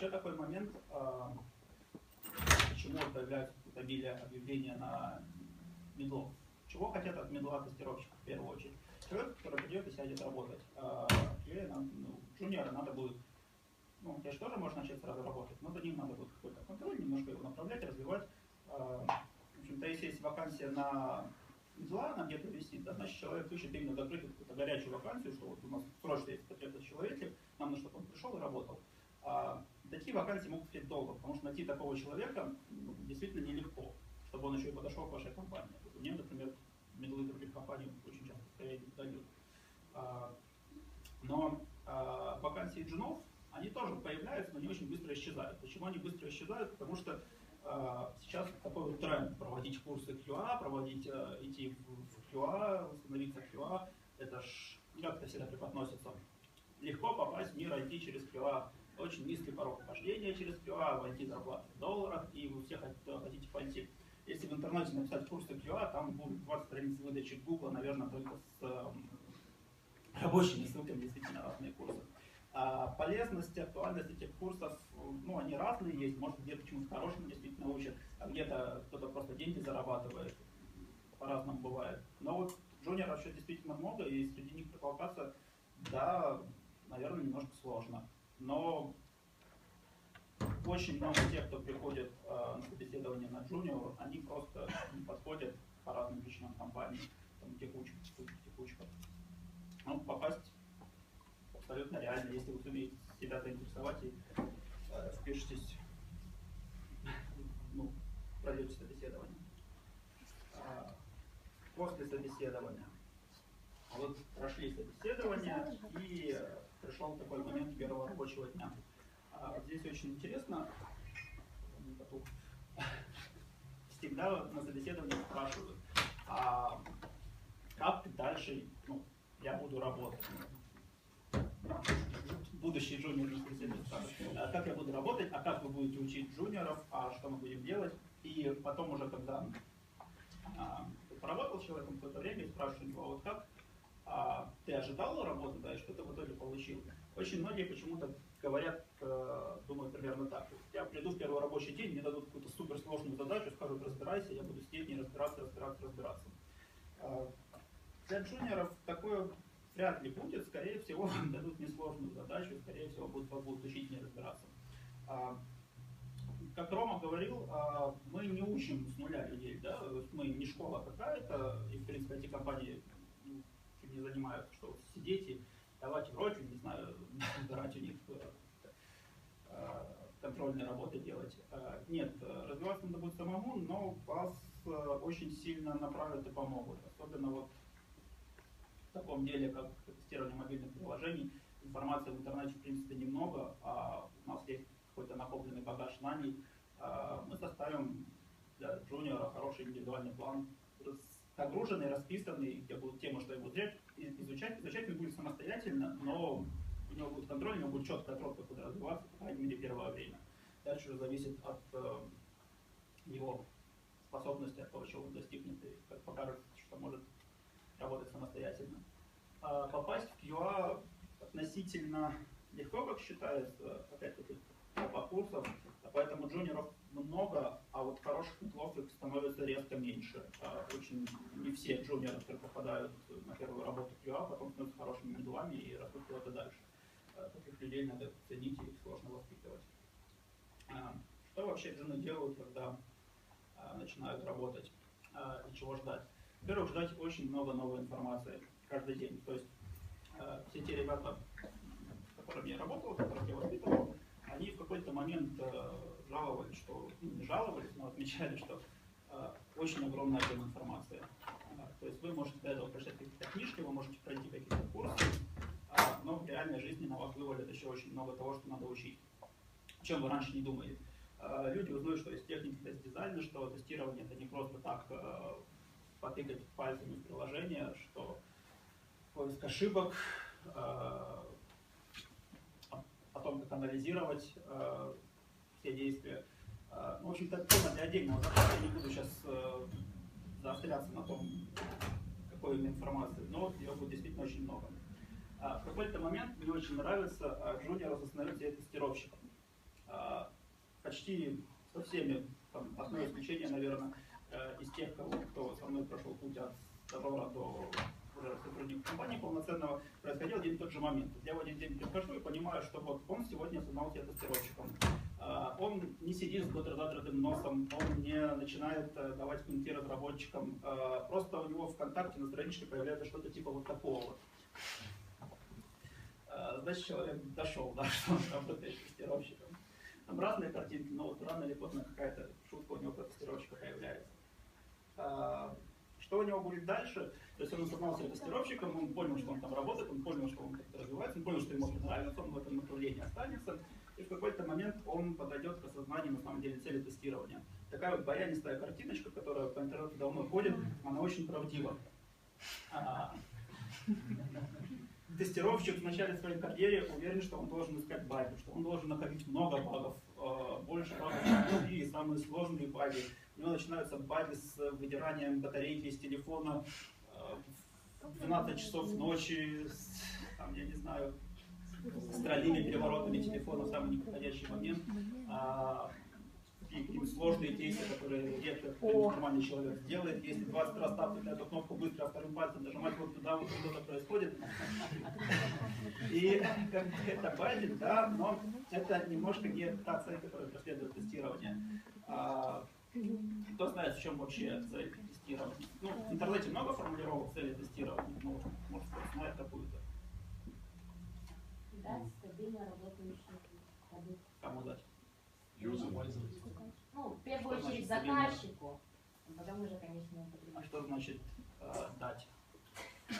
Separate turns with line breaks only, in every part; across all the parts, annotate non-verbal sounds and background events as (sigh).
Еще такой момент, а, почему появляется обилие объявления на медлов. Чего хотят от медла тестировщика в первую очередь? Человек, который придет и сядет работать. А, или нам, ну, джуниора надо будет, ну, тебе же тоже можно начать сразу работать, но за ним надо будет какой-то контроль, немножко его направлять, развивать. А, в общем-то, если есть вакансия на медла, она где-то висит, да, значит человек ищет именно закрыть какую-то горячую вакансию, что вот у нас срочно есть потребность человеке, нам нужно, чтобы он пришел и работал. Такие вакансии могут стоять долго, потому что найти такого человека ну, действительно нелегко, чтобы он еще и подошел к вашей компании. Мне, например, медлы других компаний очень часто скорее дают. А, но а, вакансии джунов, они тоже появляются, но не очень быстро исчезают. Почему они быстро исчезают? Потому что а, сейчас такой вот тренд проводить курсы QA, проводить, идти в QA, становиться QA. Это ж как это всегда преподносится. Легко попасть в мир IT через QA очень низкий порог вхождения через QA, войти зарплаты в долларах, и вы все хотите пойти. Если в интернете написать курсы QA, там будет 20 страниц выдачи Google, наверное, только с э, рабочими ссылками действительно разные курсы. А полезность, актуальность этих курсов, ну, они разные есть, может где-то чему-то хорошему действительно учат, а где-то кто-то просто деньги зарабатывает, по-разному бывает. Но вот джуниоров еще действительно много, и среди них протолкаться, да, наверное, немножко сложно но очень много тех, кто приходит э, на собеседование на джуниор, они просто не подходят по разным причинам компании, там текучка, текучка. Ну, попасть абсолютно реально, если вы сумеете себя заинтересовать и э, впишетесь, ну, пройдете собеседование. А, после собеседования. Вот прошли собеседование и пришел такой момент первого рабочего дня. А, здесь очень интересно, всегда на собеседовании спрашивают, а как дальше ну, я буду работать? Будущий джуниор а как я буду работать, а как вы будете учить джуниоров, а что мы будем делать. И потом уже, когда а, поработал с человеком какое-то время, спрашиваю его, вот как а ты ожидал работу, да, и что ты в итоге получил. Очень многие почему-то говорят, э, думают примерно так. Я приду в первый рабочий день, мне дадут какую-то суперсложную задачу, скажут, разбирайся, я буду сидеть, не разбираться, разбираться, разбираться. Э, для джуниоров такое вряд ли будет, скорее всего, (laughs) вам дадут несложную задачу, скорее всего, будут, будут учить не разбираться. А, как Рома говорил, а, мы не учим с нуля людей, да? мы не школа какая-то, и в принципе эти компании не занимаются, что сидеть и давать уроки, не знаю, (laughs) брать у них э, э, контрольные работы делать. Э, нет, развиваться надо будет самому, но вас очень сильно направят и помогут. Особенно вот в таком деле, как тестирование мобильных приложений. Информации в интернете, в принципе, немного, а у нас есть какой-то накопленный багаж знаний. Мы составим для джуниора хороший индивидуальный план загруженный, расписанный, где будут темы, что я буду изучать. Изучать он будет самостоятельно, но у него будет контроль, у него будет четкая тропка, куда развиваться, по крайней мере, первое время. Дальше уже зависит от э, его способности, от того, чего он достигнет, и как покажет, что может работать самостоятельно. А попасть в QA относительно легко, как считается, опять-таки, по курсов, поэтому джуниоров много, а вот хороших метлов их становится резко меньше. А очень не все джуниоры, которые попадают на первую работу QA, потом становятся хорошими медлами и растут куда-то дальше. А таких людей надо ценить и их сложно воспитывать. А, что вообще джуны делают, когда начинают работать и чего ждать? Во-первых, ждать очень много новой информации каждый день. То есть все те ребята, с которыми я работал, которых я воспитывал, они в какой-то момент жаловались, что, ну, не жаловались, но отмечали, что очень огромный объем информации. То есть вы можете для этого прочитать какие-то книжки, вы можете пройти какие-то курсы, но в реальной жизни на вас вывалит еще очень много того, что надо учить. Чем вы раньше не думали. Э, люди узнают, что есть техники тест-дизайна, что тестирование это не просто так э, потыкать пальцами в приложение, что поиск ошибок, э, о том, как анализировать все действия. Ну, в общем-то, тема для отдельного захода, я не буду сейчас заостряться на том, какой именно информации, но ее будет действительно очень много. А в какой-то момент мне очень нравится, а джуниор становится тестировщиком. А, почти со всеми, там, одно исключение, наверное, э, из тех, кого, кто со мной прошел путь от стажера до уже сотрудника компании полноценного, происходил один и тот же момент. Я в один день прихожу и понимаю, что вот он сегодня осознал себя тестировщиком. А, он не сидит с закрытым носом, он не начинает э, давать комментарии разработчикам. А, просто у него в ВКонтакте на страничке появляется что-то типа вот такого вот. Значит, человек дошел, да, (laughs) что он работает тестировщиком. Там разные картинки, но вот рано или поздно какая-то шутка у него про тестировщика появляется. Что у него будет дальше? То есть он осознал себя тестировщиком, он понял, что он там работает, он понял, что он как-то развивается, он понял, что ему это нравится, он в этом направлении останется и в какой-то момент он подойдет к осознанию на самом деле цели тестирования. Такая вот баянистая картиночка, которая по интернету давно ходит, она очень правдива. А, тестировщик в начале своей карьеры уверен, что он должен искать баги, что он должен находить много багов, а, больше багов, чем другие, самые сложные баги. У него начинаются баги с выдиранием батарейки из телефона а, в 12 часов ночи, с, там, я не знаю, с тройными переворотами телефона в самый неподходящий момент. И сложные кейсы, которые редко нормальный человек сделает. Если 20 раз тапнуть на эту кнопку быстро, а вторым пальцем нажимать вот туда, вот что-то происходит. (laughs) И это базит, да, но это немножко не та цель, которая преследует тестирование. А, кто знает, в чем вообще цель тестирования? Ну, в интернете много формулировок цели тестирования, но, может, кто знает какую-то
дать стабильно работающий продукт.
Кому дать?
Юзеру.
Ну, в первую
Что
очередь
значит
заказчику, а потом уже, конечно,
А что значит э, дать? (laughs)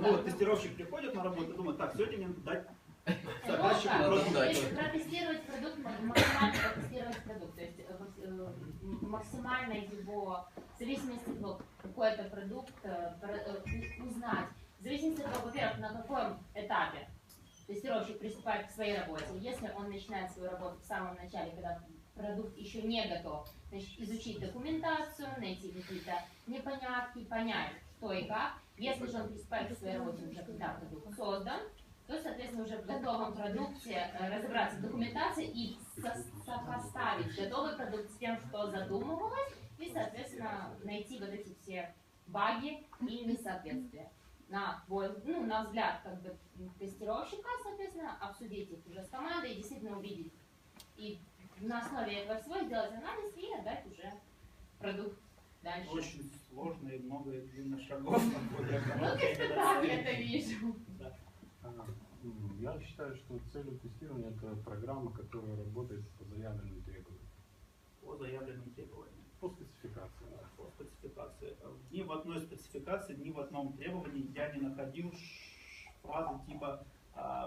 Ну, вот тестировщик приходит на работу и думает, так, сегодня мне дать заказчику
Ну,
продукт.
то есть протестировать продукт, максимально протестировать продукт, то есть э, э, максимально его, в зависимости от того, какой это продукт, э, узнать. В зависимости от того, во-первых, на каком этапе тестировщик приступает к своей работе. Если он начинает свою работу в самом начале, когда продукт еще не готов, значит, изучить документацию, найти какие-то непонятки, понять, что и как. Если же он приступает к своей работе уже когда продукт создан, то, соответственно, уже в готовом продукте э, разобраться в документации и со- сопоставить готовый продукт с тем, что задумывалось, и, соответственно, найти вот эти все баги и несоответствия. На, ну, на взгляд как бы, тестировщика, соответственно, обсудить их уже с командой и действительно увидеть. И на основе этого всего сделать анализ и отдать уже продукт дальше.
Очень сложно и много и длинных шагов.
Ну, (laughs) как-то так я это вижу.
А, м, Я считаю, что целью тестирования это программа, которая работает по заявленным требованиям,
По заявленным требованиям.
по спецификации. да.
По спецификации. Ни в одной спецификации, ни в одном требовании я не находил фразы типа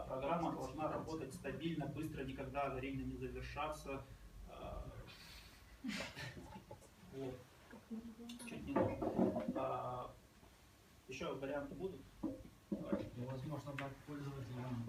программа должна работать стабильно, быстро, никогда аварийно не завершаться. А. Чуть не А, Еще варианты будут?
Ну, возможно, дать пользователям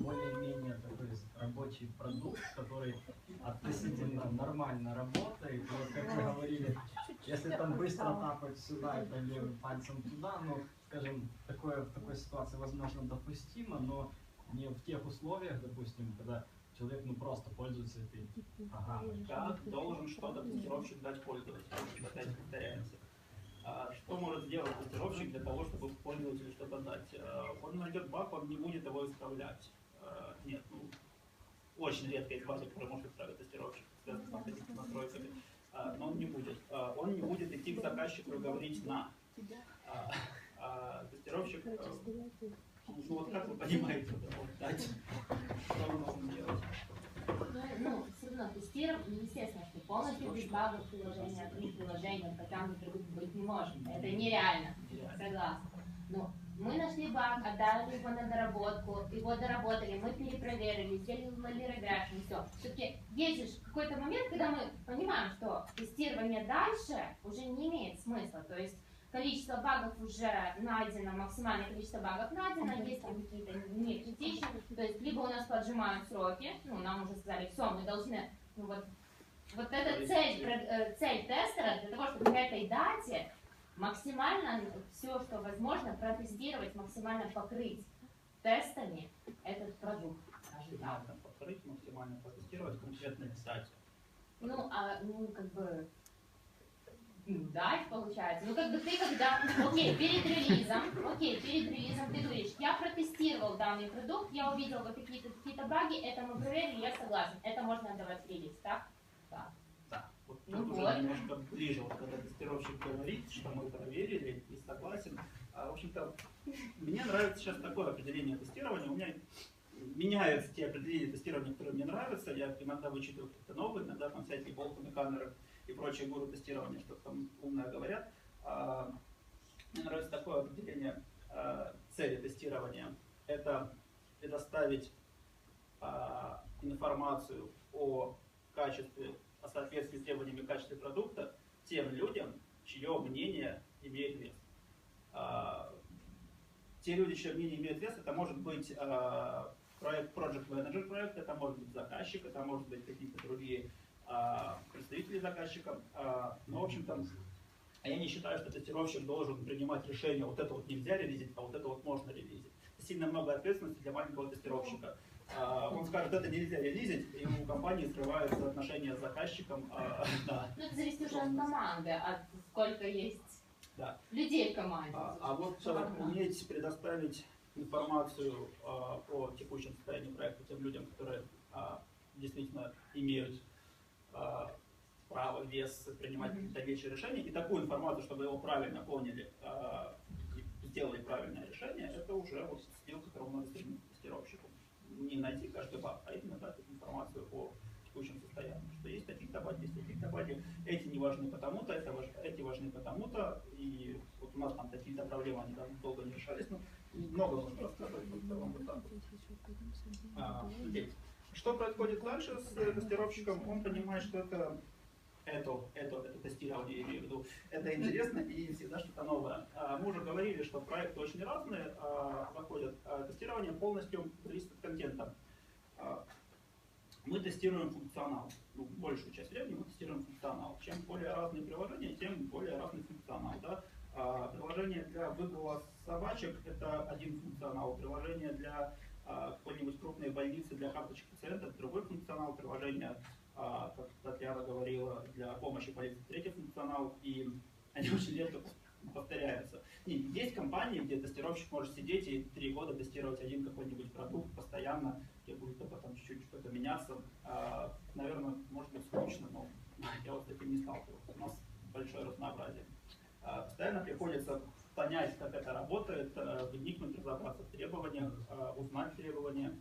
более-менее такой рабочий продукт, который относительно нормально работает. Вот как вы говорили, если там быстро тапать сюда и пальцем туда, ну, скажем, такое, в такой ситуации, возможно, допустимо, но не в тех условиях, допустим, когда человек ну просто пользуется этой программой.
Как должен что-то тестировщик дать пользователю? Опять повторяемся. А Что может сделать тестировщик для того, чтобы пользователю что-то дать? А, Он найдет баг, он не будет его исправлять. А, Нет, ну, очень редко есть баги, которые может исправить тестировщик, связанные с настройками. А, Но он не будет. Он не будет идти к заказчику и говорить «на». А, Тестировщик, э, ну вот как вы понимаете, вот дать, что он должен делать?
Ну, все равно тестируем, естественно, что полностью без багов приложения, открыть приложение, потом продукт быть не может. Это нереально. Согласна. Но мы нашли баг, отдали его на доработку, его доработали, мы перепроверили, сделали регрессию, все. Все-таки есть же какой-то момент, когда мы понимаем, что тестирование дальше уже не имеет смысла. То есть количество багов уже найдено, максимальное количество багов найдено, есть там какие-то не критичные, то есть либо у нас поджимают сроки, ну, нам уже сказали, все, мы должны, ну вот, вот эта цель, э, цель тестера для того, чтобы к этой дате максимально все, что возможно, протестировать, максимально покрыть тестами этот продукт.
максимально повторить, максимально протестировать конкретно кстати.
Ну, а, ну, как бы, дать, получается. Ну, как бы ты когда, окей, перед релизом, окей, перед релизом ты говоришь, я протестировал данный продукт, я увидел вот какие-то какие баги, это мы проверили, я согласен, это можно отдавать в релиз, так? Да.
Да, вот
Ну
тут
вот.
уже немножко ближе, вот когда тестировщик говорит, что мы проверили и согласен. А, в общем-то, мне нравится сейчас такое определение тестирования. У меня меняются те определения тестирования, которые мне нравятся. Я иногда вычитываю какие-то новые, иногда там всякие болтаны, камеры и прочие гуру тестирования, что там умное говорят. А, мне нравится такое определение а, цели тестирования. Это предоставить а, информацию о качестве, о соответствии с требованиями качества продукта тем людям, чье мнение имеет вес. Те люди, чье мнение имеет вес, это может быть проект, project manager проекта, это может быть заказчик, это может быть какие-то другие а, представители заказчика. Но, в общем-то, я не считаю, что тестировщик должен принимать решение, вот это вот нельзя релизить, а вот это вот можно релизить. Сильно много ответственности для маленького тестировщика. А, Он скажет, это нельзя релизить, и у компании срываются отношения с заказчиком. а. (laughs)
Ну, это зависит уже от команды, от сколько есть
Да.
людей в команде.
А, а вот э, уметь предоставить информацию а, о текущем состоянии проекта тем людям, которые а, действительно имеют право, вес принимать
Мгм.
дальнейшие решения, и такую информацию, чтобы его правильно поняли и сделали правильное решение, это уже вот скилл, которому надо стремиться тестировщику. Не найти каждый баг, а именно дать информацию о текущем состоянии, что есть такие-то баги, есть такие-то баги, эти не важны потому-то, это важ- эти важны потому-то, и вот у нас там какие-то проблемы, они там долго не решались, но много можно рассказывать, в целом вот так. А, окей. Что происходит дальше с э, тестировщиком? Он понимает, что это это, это, это тестирование, я имею в виду, это интересно и всегда что-то новое. А, Мы уже говорили, что проекты очень разные а, заходят. А Тестирование полностью зависит от контента. Мы тестируем функционал. Ну, большую часть времени мы тестируем функционал. Чем более разные приложения, тем более разный функционал. Да? Приложение для выгула собачек – это один функционал. Приложение для какой-нибудь крупной больницы для карточек пациента – другой функционал. Приложение а, как Татьяна говорила, для помощи полиции третий функционал, и они (laughs) очень редко повторяются. И есть компании, где тестировщик может сидеть и три года тестировать один какой-нибудь продукт постоянно, где будет только там чуть-чуть что-то меняться. А, наверное, может быть скучно, но (laughs) я вот с таким не сталкивался. У нас большое разнообразие. А, постоянно приходится понять, как это работает, а, вникнуть, разобраться в требованиях, а, узнать требования,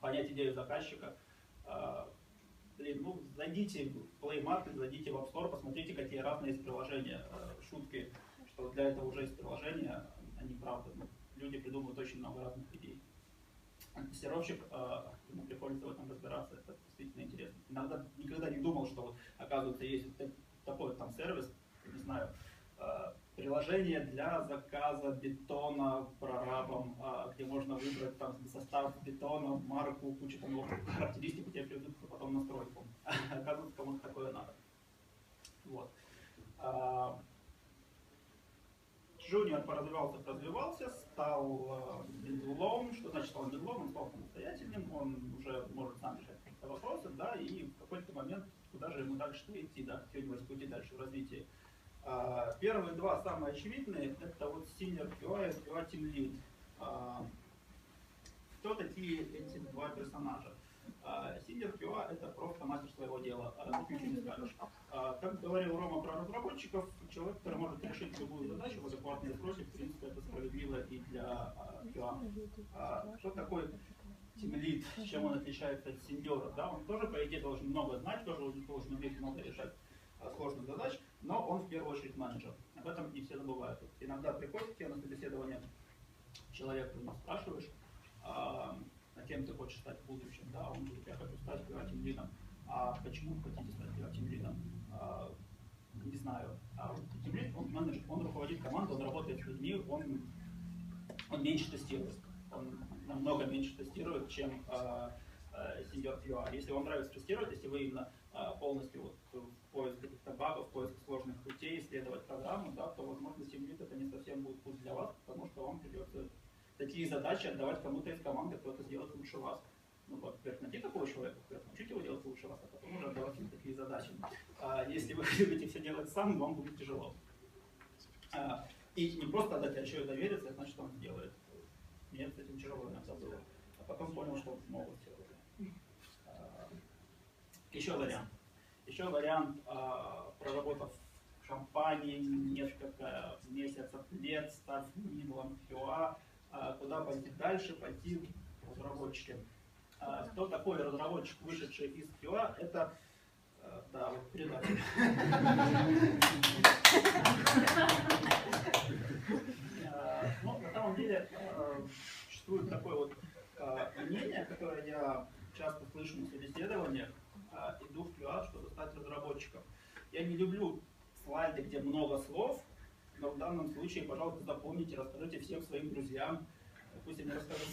понять идею заказчика. А, Блин, ну, зайдите в Play Market, зайдите в App Store, посмотрите, какие разные есть приложения. Э, Шутки, что для этого уже есть приложения, они правда. ну, люди придумывают очень много разных идей. Тестировщик, э, ему приходится в этом разбираться, это действительно интересно. Иногда никогда не думал, что вот, оказывается, есть такой там сервис, не знаю, э, приложение для заказа бетона прорабом, а, где можно выбрать там состав бетона, марку, кучу там характеристик, тебе придут потом настройку. (laughs) Оказывается, кому-то такое надо. Вот. А, Джуниор поразвивался, развивался, стал медлом. Что значит стал медлом? Он стал самостоятельным, он уже может сам решать какие-то вопросы, да, и в какой-то момент куда же ему дальше идти, да, какие у него пути дальше в развитии. А, Первые два самые очевидные, это вот Senior QA и QA Team Lead. А, Кто такие эти два персонажа? А, Senior QA это просто мастер своего дела, а тут ничего не скажешь. А, Как говорил Рома про разработчиков, человек, который может решить любую задачу в адекватные сроки, в принципе, это справедливо и для а, QA. А, такой Team Lead, чем он отличается от сеньора? Да, он тоже, по идее, должен много знать, тоже должен уметь много решать а, сложных задач, но он в первую очередь менеджер. Об этом не все забывают. Вот Иногда приходит тебе на собеседование человек, ты спрашиваешь, а, а кем ты хочешь стать в будущем, да, он говорит, я хочу стать пиратим лидом. А почему вы хотите стать пиратим лидом? А, не знаю. А Team Lead, он менеджер, он руководит командой, он работает с людьми, он, он меньше тестирует. Он намного меньше тестирует, чем а, а, сеньор QA. Если вам нравится тестировать, если вы именно а, полностью вот поиск каких-то багов, поиск сложных путей, исследовать программу, да, то, возможно, Lead это не совсем будет путь для вас, потому что вам придется такие задачи отдавать кому-то из команды, кто это сделает лучше вас. ну, во-первых, найти такого человека, во-первых, научить его делать лучше вас, а потом уже давать ему такие задачи. А если вы (laughs) любите все делать сам, вам будет тяжело. А, и не просто отдать, а еще и довериться, значит, что он сделает. Мне с этим тяжело иногда было. А потом понял, что смог сделать. А, Еще вариант. Еще вариант, а, проработав в несколько месяцев, лет, став минимум QA, а, куда пойти дальше, пойти разработчиком. А, Кто такой разработчик, вышедший из QA? Это да, вот предатель. Э, Ну, на самом деле, существует такое вот мнение, которое я часто слышу на собеседованиях, иду в QA, чтобы стать разработчиком. Я не люблю слайды, где много слов, но в данном случае, пожалуйста, запомните, расскажите всем своим друзьям, пусть они расскажут.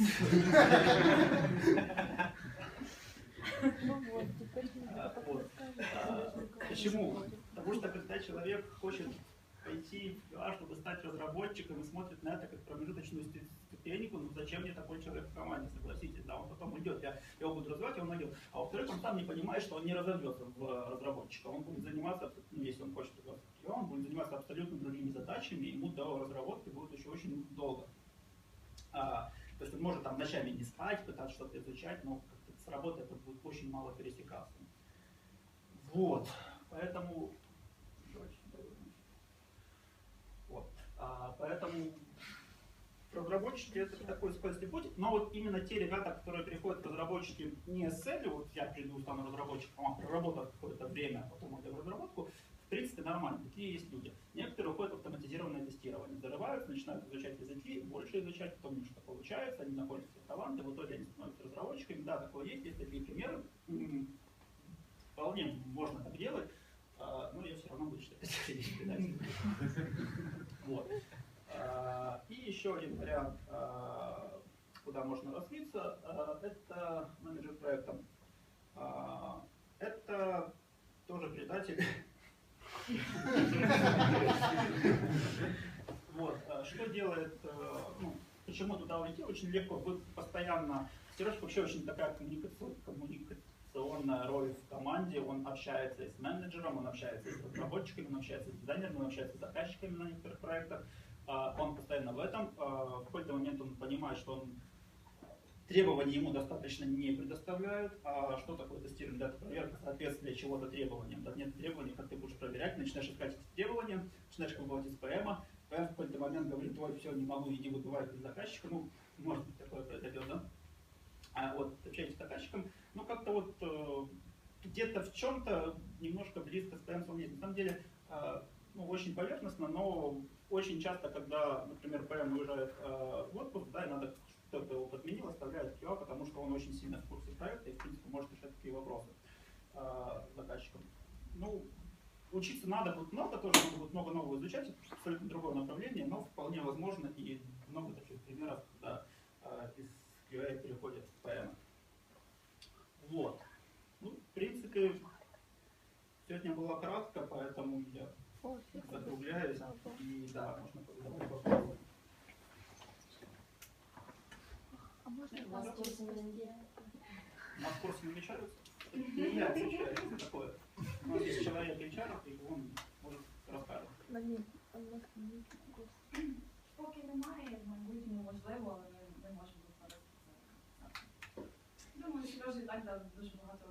Почему? Потому что когда человек хочет пойти в QA, чтобы стать разработчиком и смотрит на это как промежуточную сту- ступеньку, ну зачем мне такой человек в команде, согласитесь, да, он потом уйдет, я его буду развивать, и он найдет. А во-вторых, он сам не понимает, что он не разовьется в разработчика, он будет заниматься, ну, если он хочет QA, он будет заниматься абсолютно другими задачами, ему до разработки будет еще очень долго. А, то есть он может там ночами не спать, пытаться что-то изучать, но с работой это будет очень мало пересекаться. Вот, поэтому... Вот, а, поэтому разработчики это такой скользкий путь, но вот именно те ребята, которые приходят к разработчике не с целью, вот я приду, стану разработчиком, а проработав какое-то время, а потом уйду в разработку, в принципе нормально, такие есть люди. Некоторые уходят в автоматизированное тестирование, зарываются, начинают изучать языки, больше изучать, потом у них что-то получается, они находят свои таланты, в итоге они становятся разработчиками. Да, такое есть, есть такие примеры. М, Вполне можно так делать, а, но я все равно буду предателем. (laughs) Вот. А, И еще один вариант, а, куда можно развиться, а, это менеджер проекта. Это тоже предатель. Вот. Что делает, ну, почему туда уйти? Очень легко. Вы постоянно, Сережка вообще очень такая коммуникацион- коммуникационная роль в команде. Он общается с менеджером, он общается с разработчиками, он общается с дизайнерами, он общается с заказчиками на некоторых проектах. А, Он постоянно в этом. А, В какой-то момент он понимает, что он требований ему достаточно не предоставляют. А что такое тестирование? Да, это проверка соответствия чего-то требованиям. Да, нет требований, как ты будешь проверять, начинаешь искать эти требования, начинаешь пробовать из ПМа, ПМ в какой-то момент говорит, ой, все, не могу, иди выбывай из заказчика, ну, может быть, такое произойдет, да? А вот общаетесь с заказчиком, ну, как-то вот э, где-то в чем-то немножко близко с ПМ есть. На самом деле, э, ну, очень поверхностно, но очень часто, когда, например, ПМ уезжает э, в отпуск, да, и надо кто-то его подменил, оставляет QA, потому что он очень сильно в курсе проекта и, в принципе, может решать такие вопросы э, заказчикам. Ну, учиться надо будет много, тоже надо будет много нового изучать, абсолютно другое направление, но вполне возможно и много таких примеров, когда э, из QA переходят в PM. Вот. Ну, в принципе, сегодня было кратко, поэтому я закругляюсь.
Ага.
И да, можно задавать вопросы.
А можно
У вас курсы на неделю.
У нас курсы намечаются? Не я отвечаю, это такое. У нас есть человек HR, и он может рассказывать.
на ній? А у нас на ній курс.
Поки немає, в майбутньому можливо, але ми не можемо зараз це. Думаю, що Льожа і так дав дуже багато